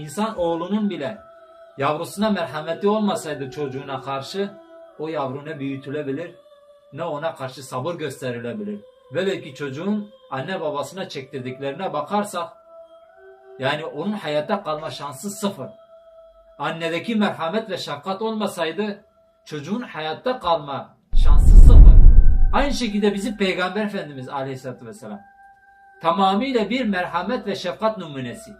insan oğlunun bile yavrusuna merhameti olmasaydı çocuğuna karşı o yavru ne büyütülebilir ne ona karşı sabır gösterilebilir. Böyle ki çocuğun anne babasına çektirdiklerine bakarsak yani onun hayatta kalma şansı sıfır. Annedeki merhamet ve şefkat olmasaydı çocuğun hayatta kalma şansı sıfır. Aynı şekilde bizim Peygamber Efendimiz Aleyhisselatü Vesselam tamamıyla bir merhamet ve şefkat numunesi.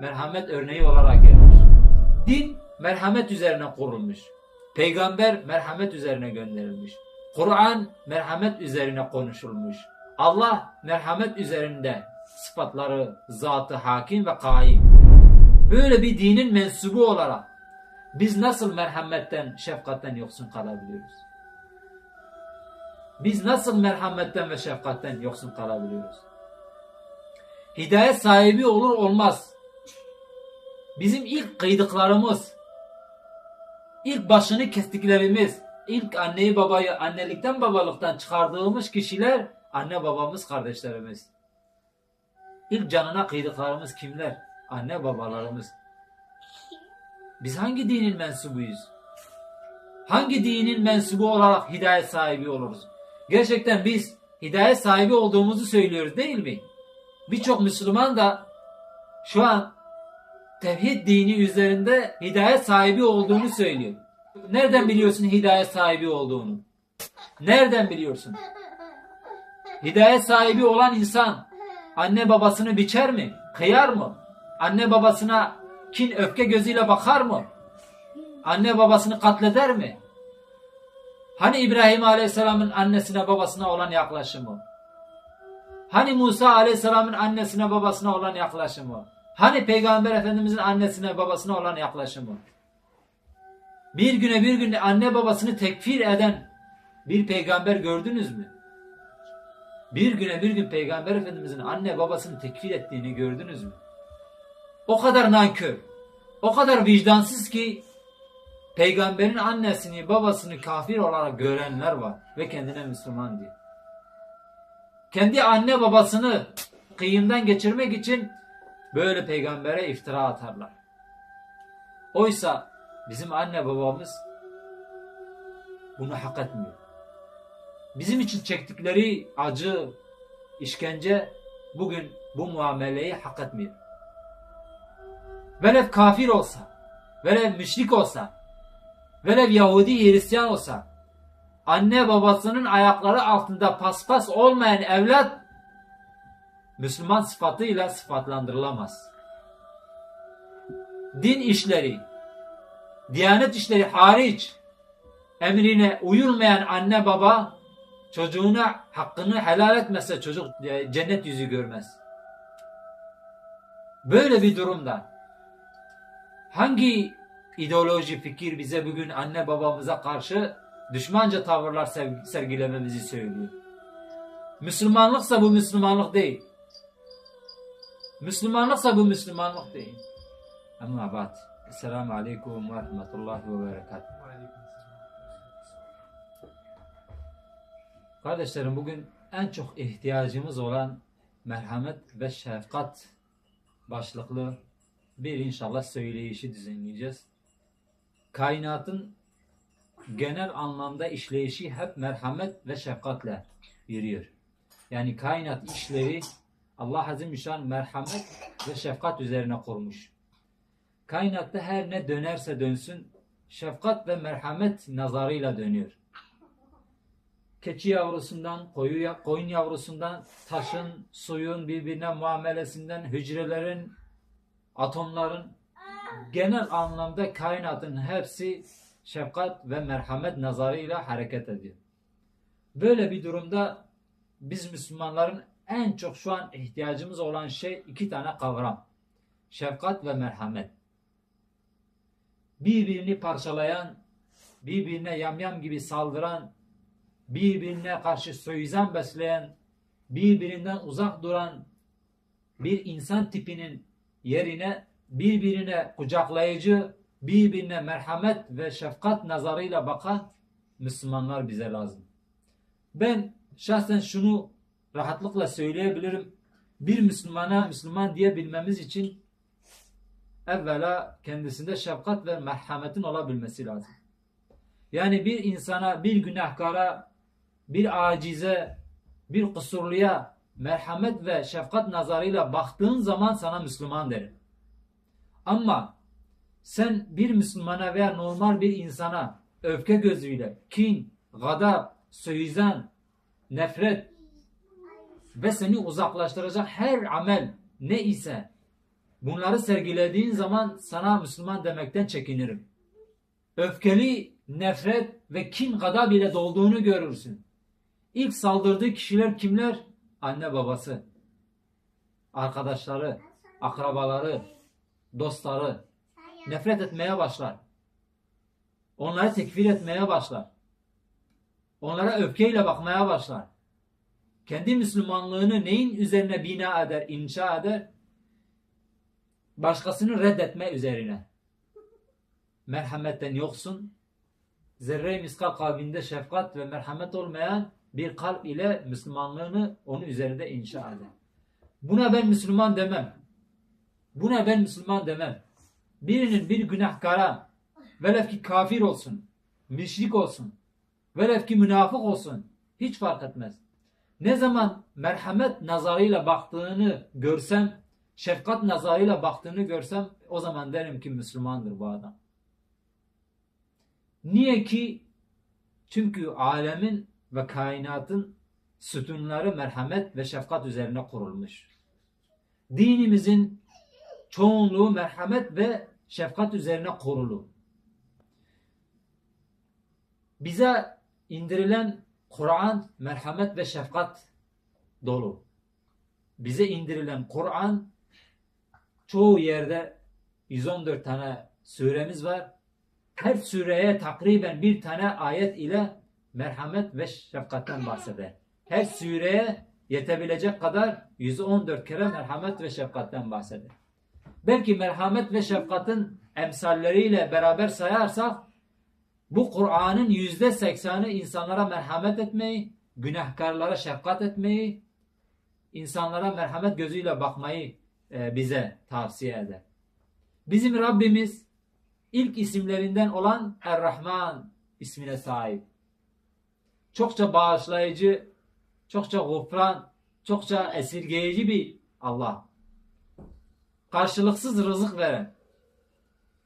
Merhamet örneği olarak gelmiş. Din merhamet üzerine kurulmuş. Peygamber merhamet üzerine gönderilmiş. Kur'an merhamet üzerine konuşulmuş. Allah merhamet üzerinde sıfatları, zatı hakim ve kaim. Böyle bir dinin mensubu olarak biz nasıl merhametten, şefkatten yoksun kalabiliyoruz? Biz nasıl merhametten ve şefkatten yoksun kalabiliyoruz? Hidayet sahibi olur olmaz. Bizim ilk kıydıklarımız, ilk başını kestiklerimiz, ilk anneyi babayı annelikten babalıktan çıkardığımız kişiler anne babamız kardeşlerimiz. İlk canına kıydıklarımız kimler? Anne babalarımız. Biz hangi dinin mensubuyuz? Hangi dinin mensubu olarak hidayet sahibi oluruz? Gerçekten biz hidayet sahibi olduğumuzu söylüyoruz değil mi? Birçok Müslüman da şu an tevhid dini üzerinde hidayet sahibi olduğunu söylüyor. Nereden biliyorsun hidayet sahibi olduğunu? Nereden biliyorsun? Hidayet sahibi olan insan anne babasını biçer mi? Kıyar mı? Anne babasına kin öfke gözüyle bakar mı? Anne babasını katleder mi? Hani İbrahim Aleyhisselam'ın annesine babasına olan yaklaşımı? Hani Musa Aleyhisselam'ın annesine babasına olan yaklaşımı? Hani Peygamber Efendimiz'in annesine babasına olan yaklaşımı? Bir güne bir günde anne babasını tekfir eden bir peygamber gördünüz mü? Bir güne bir gün Peygamber Efendimiz'in anne babasını tekfir ettiğini gördünüz mü? O kadar nankör, o kadar vicdansız ki peygamberin annesini babasını kafir olarak görenler var ve kendine Müslüman diyor. Kendi anne babasını kıyımdan geçirmek için böyle peygambere iftira atarlar. Oysa bizim anne babamız bunu hak etmiyor. Bizim için çektikleri acı, işkence bugün bu muameleyi hak etmiyor. Velev kafir olsa, velev müşrik olsa, velev Yahudi Hristiyan olsa, anne babasının ayakları altında paspas olmayan evlat Müslüman sıfatıyla sıfatlandırılamaz. Din işleri, diyanet işleri hariç emrine uyulmayan anne baba çocuğuna hakkını helal etmezse çocuk e, cennet yüzü görmez. Böyle bir durumda hangi ideoloji fikir bize bugün anne babamıza karşı düşmanca tavırlar sergilememizi söylüyor? Müslümanlıksa bu Müslümanlık değil. Müslümanlıksa bu Müslümanlık değil. Ama ba'd. Esselamu Aleyküm ve Rahmetullahi ve Berekatuhu. Kardeşlerim bugün en çok ihtiyacımız olan merhamet ve şefkat başlıklı bir inşallah söyleyişi düzenleyeceğiz. Kainatın genel anlamda işleyişi hep merhamet ve şefkatle yürüyor. Yani kainat işleri Allah Azimüşşan merhamet ve şefkat üzerine kurmuş. Kainatta her ne dönerse dönsün şefkat ve merhamet nazarıyla dönüyor. Keçi yavrusundan, koyu, koyun yavrusundan, taşın, suyun birbirine muamelesinden, hücrelerin, atomların genel anlamda kainatın hepsi şefkat ve merhamet nazarıyla hareket ediyor. Böyle bir durumda biz Müslümanların en çok şu an ihtiyacımız olan şey iki tane kavram. Şefkat ve merhamet. Birbirini parçalayan, birbirine yamyam gibi saldıran, birbirine karşı suizan besleyen, birbirinden uzak duran bir insan tipinin yerine birbirine kucaklayıcı, birbirine merhamet ve şefkat nazarıyla bakan Müslümanlar bize lazım. Ben şahsen şunu rahatlıkla söyleyebilirim. Bir Müslümana Müslüman diyebilmemiz için evvela kendisinde şefkat ve merhametin olabilmesi lazım. Yani bir insana, bir günahkara, bir acize, bir kusurluya merhamet ve şefkat nazarıyla baktığın zaman sana Müslüman derim. Ama sen bir Müslümana veya normal bir insana öfke gözüyle, kin, gadap, suizan, nefret ve seni uzaklaştıracak her amel ne ise bunları sergilediğin zaman sana Müslüman demekten çekinirim. Öfkeli, nefret ve kin gadab ile dolduğunu görürsün. İlk saldırdığı kişiler kimler? Anne babası, arkadaşları, akrabaları, dostları nefret etmeye başlar. Onları tekfir etmeye başlar. Onlara öfkeyle bakmaya başlar. Kendi Müslümanlığını neyin üzerine bina eder, inşa eder? Başkasını reddetme üzerine. Merhametten yoksun, zerre miskal kalbinde şefkat ve merhamet olmayan bir kalp ile Müslümanlığını onun üzerinde inşa eder. Buna ben Müslüman demem. Buna ben Müslüman demem. Birinin bir günahkara velev ki kafir olsun, müşrik olsun, velev ki münafık olsun hiç fark etmez. Ne zaman merhamet nazarıyla baktığını görsem, şefkat nazarıyla baktığını görsem o zaman derim ki Müslümandır bu adam. Niye ki? Çünkü alemin ve kainatın sütunları merhamet ve şefkat üzerine kurulmuş. Dinimizin çoğunluğu merhamet ve şefkat üzerine kurulu. Bize indirilen Kur'an merhamet ve şefkat dolu. Bize indirilen Kur'an çoğu yerde 114 tane suremiz var. Her sureye takriben bir tane ayet ile merhamet ve şefkatten bahseder. Her sureye yetebilecek kadar 114 kere merhamet ve şefkatten bahseder. Belki merhamet ve şefkatin emsalleriyle beraber sayarsak bu Kur'an'ın yüzde seksanı insanlara merhamet etmeyi, günahkarlara şefkat etmeyi, insanlara merhamet gözüyle bakmayı e, bize tavsiye eder. Bizim Rabbimiz ilk isimlerinden olan Er-Rahman ismine sahip. Çokça bağışlayıcı, çokça gufran, çokça esirgeyici bir Allah. Karşılıksız rızık veren,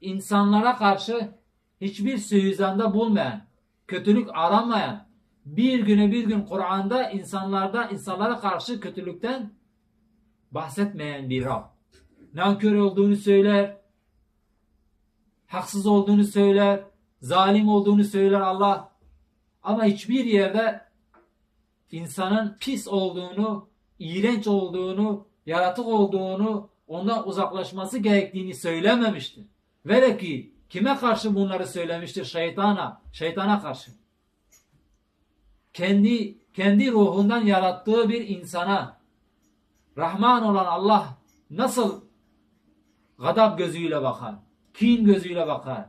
insanlara karşı hiçbir suizanda bulmayan, kötülük aramayan, bir güne bir gün Kur'an'da insanlarda insanlara karşı kötülükten bahsetmeyen bir Rab. Nankör olduğunu söyler, haksız olduğunu söyler, zalim olduğunu söyler Allah. Ama hiçbir yerde insanın pis olduğunu, iğrenç olduğunu, yaratık olduğunu, ondan uzaklaşması gerektiğini söylememiştir. Vele ki kime karşı bunları söylemiştir? Şeytana, şeytana karşı. Kendi kendi ruhundan yarattığı bir insana Rahman olan Allah nasıl gadab gözüyle bakar? Kin gözüyle bakar?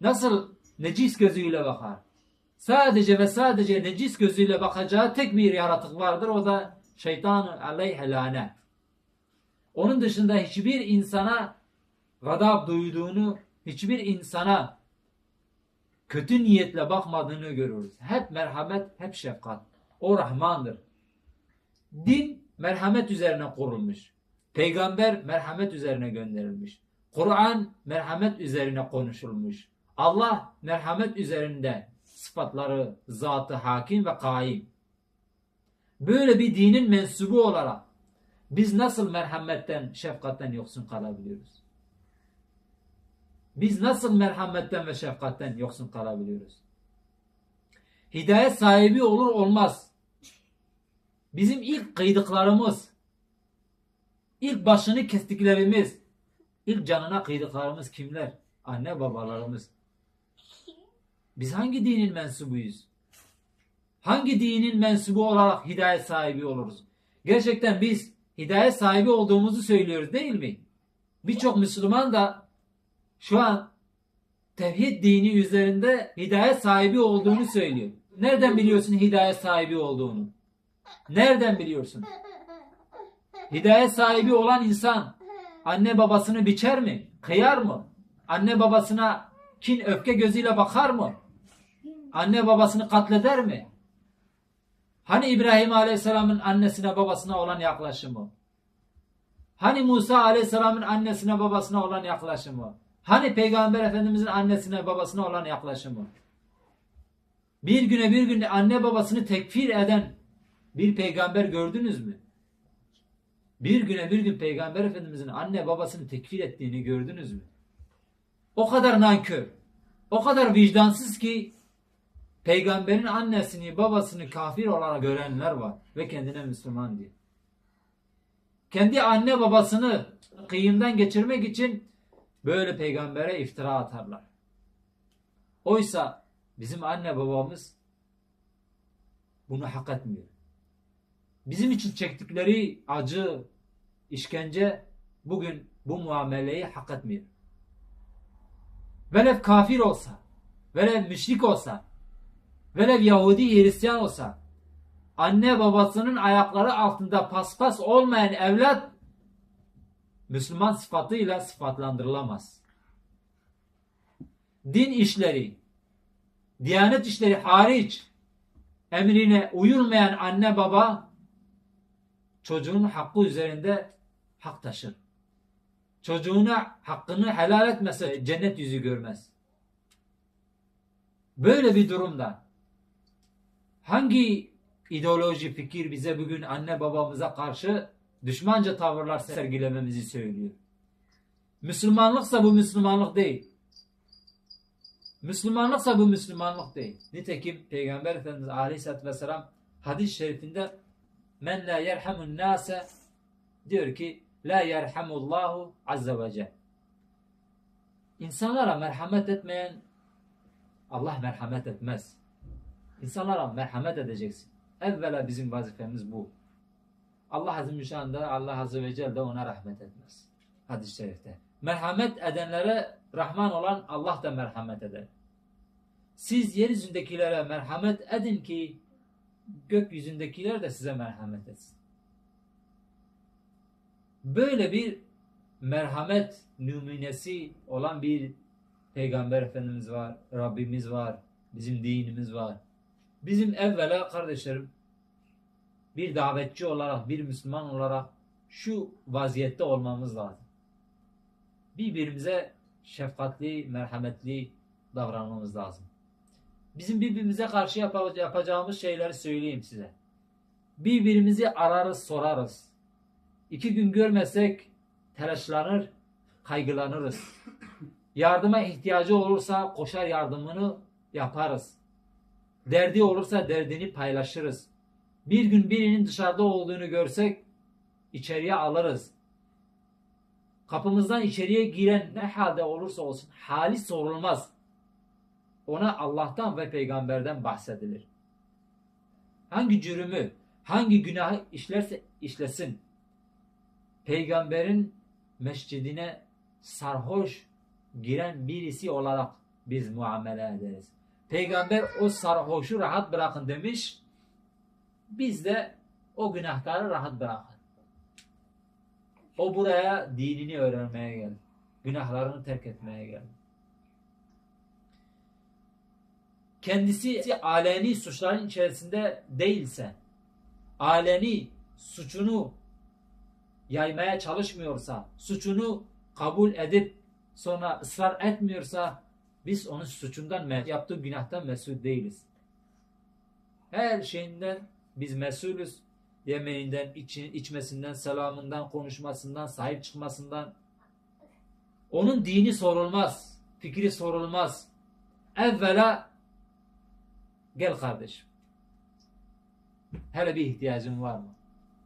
Nasıl necis gözüyle bakar? Sadece ve sadece necis gözüyle bakacağı tek bir yaratık vardır. O da şeytan aleyhe lanet. Onun dışında hiçbir insana gadab duyduğunu, hiçbir insana kötü niyetle bakmadığını görürüz. Hep merhamet, hep şefkat. O Rahmandır. Din merhamet üzerine kurulmuş. Peygamber merhamet üzerine gönderilmiş. Kur'an merhamet üzerine konuşulmuş. Allah merhamet üzerinde sıfatları, zatı hakim ve kaim. Böyle bir dinin mensubu olarak biz nasıl merhametten, şefkatten yoksun kalabiliyoruz? Biz nasıl merhametten ve şefkatten yoksun kalabiliyoruz? Hidayet sahibi olur olmaz. Bizim ilk kıydıklarımız, ilk başını kestiklerimiz, ilk canına kıydıklarımız kimler? Anne babalarımız. Biz hangi dinin mensubuyuz? Hangi dinin mensubu olarak hidayet sahibi oluruz? Gerçekten biz hidayet sahibi olduğumuzu söylüyoruz değil mi? Birçok Müslüman da şu an tevhid dini üzerinde hidayet sahibi olduğunu söylüyor. Nereden biliyorsun hidayet sahibi olduğunu? Nereden biliyorsun? Hidayet sahibi olan insan anne babasını biçer mi? Kıyar mı? Anne babasına kin öfke gözüyle bakar mı? Anne babasını katleder mi? Hani İbrahim Aleyhisselam'ın annesine babasına olan yaklaşımı? Hani Musa Aleyhisselam'ın annesine babasına olan yaklaşımı? Hani Peygamber Efendimiz'in annesine babasına olan yaklaşımı? Bir güne bir günde anne babasını tekfir eden bir peygamber gördünüz mü? Bir güne bir gün Peygamber Efendimiz'in anne babasını tekfir ettiğini gördünüz mü? O kadar nankör, o kadar vicdansız ki peygamberin annesini babasını kafir olarak görenler var ve kendine Müslüman diye. Kendi anne babasını kıyımdan geçirmek için böyle peygambere iftira atarlar. Oysa bizim anne babamız bunu hak etmiyor. Bizim için çektikleri acı, işkence bugün bu muameleyi hak etmiyor. Velev kafir olsa, velev müşrik olsa, velev Yahudi Hristiyan olsa, anne babasının ayakları altında paspas olmayan evlat Müslüman sıfatıyla sıfatlandırılamaz. Din işleri, diyanet işleri hariç emrine uyulmayan anne baba çocuğun hakkı üzerinde hak taşır. Çocuğuna hakkını helal etmese cennet yüzü görmez. Böyle bir durumda hangi ideoloji fikir bize bugün anne babamıza karşı düşmanca tavırlar sergilememizi söylüyor? Müslümanlıksa bu Müslümanlık değil. Müslümanlıksa bu Müslümanlık değil. Nitekim Peygamber Efendimiz Aleyhisselatü Vesselam hadis-i şerifinde men la yerhamun nase diyor ki la yerhamullahu azze ve celle. İnsanlara merhamet etmeyen Allah merhamet etmez. İnsanlara merhamet edeceksin. Evvela bizim vazifemiz bu. Allah ve Celle, Allah Azze ve Celle de ona rahmet etmez. Hadis-i şerifte. Merhamet edenlere Rahman olan Allah da merhamet eder. Siz yeryüzündekilere merhamet edin ki gökyüzündekiler de size merhamet etsin. Böyle bir merhamet nümunesi olan bir Peygamber Efendimiz var, Rabbimiz var, bizim dinimiz var. Bizim evvela kardeşlerim bir davetçi olarak, bir Müslüman olarak şu vaziyette olmamız lazım. Birbirimize şefkatli, merhametli davranmamız lazım. Bizim birbirimize karşı yapacağımız şeyleri söyleyeyim size. Birbirimizi ararız, sorarız. İki gün görmesek telaşlanır, kaygılanırız. Yardıma ihtiyacı olursa koşar yardımını yaparız. Derdi olursa derdini paylaşırız. Bir gün birinin dışarıda olduğunu görsek içeriye alırız. Kapımızdan içeriye giren ne halde olursa olsun hali sorulmaz. Ona Allah'tan ve peygamberden bahsedilir. Hangi cürümü, hangi günahı işlerse işlesin. Peygamberin mescidine sarhoş giren birisi olarak biz muamele ederiz. Peygamber o sarhoşu rahat bırakın demiş. Biz de o günahkarı rahat bırakın. O buraya dinini öğrenmeye geldi. Günahlarını terk etmeye geldi. Kendisi aleni suçların içerisinde değilse, aleni suçunu yaymaya çalışmıyorsa, suçunu kabul edip sonra ısrar etmiyorsa biz onun suçundan, yaptığı günahtan mesul değiliz. Her şeyinden biz mesulüz. Yemeğinden, iç, içmesinden, selamından, konuşmasından, sahip çıkmasından. Onun dini sorulmaz. Fikri sorulmaz. Evvela gel kardeşim. Hele bir ihtiyacın var mı?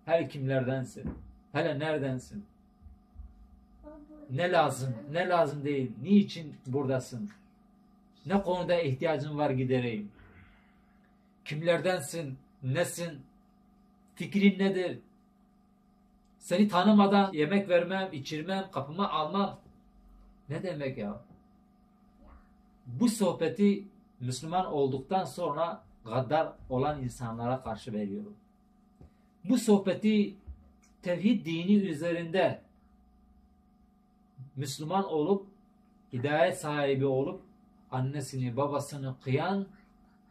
Hele kimlerdensin? Hele neredensin? Ne lazım, ne lazım değil, niçin buradasın? Ne konuda ihtiyacın var gidereyim? Kimlerdensin, nesin? Fikrin nedir? Seni tanımadan yemek vermem, içirmem, kapıma almam. Ne demek ya? Bu sohbeti Müslüman olduktan sonra gaddar olan insanlara karşı veriyorum. Bu sohbeti tevhid dini üzerinde Müslüman olup hidayet sahibi olup annesini babasını kıyan,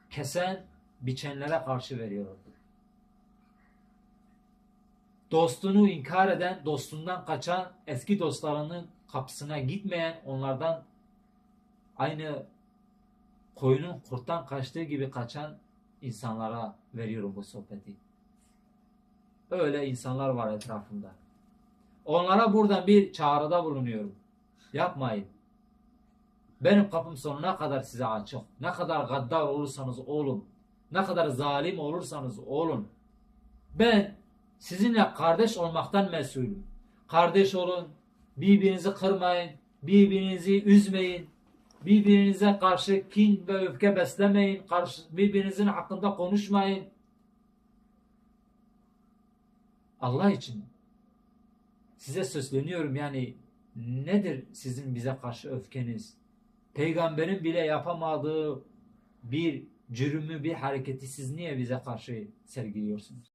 kesen, biçenlere karşı veriyordu. Dostunu inkar eden, dostundan kaçan, eski dostlarının kapısına gitmeyen, onlardan aynı koyunun kurttan kaçtığı gibi kaçan insanlara veriyorum bu sohbeti. Öyle insanlar var etrafımda. Onlara buradan bir çağrıda bulunuyorum. Yapmayın. Benim kapım sonuna kadar size açık. Ne kadar gaddar olursanız olun. Ne kadar zalim olursanız olun. Ben sizinle kardeş olmaktan mesulüm. Kardeş olun. Birbirinizi kırmayın. Birbirinizi üzmeyin. Birbirinize karşı kin ve öfke beslemeyin. Karşı, birbirinizin hakkında konuşmayın. Allah için size söyleniyorum yani nedir sizin bize karşı öfkeniz? Peygamberin bile yapamadığı bir cürümü, bir hareketi siz niye bize karşı sergiliyorsunuz?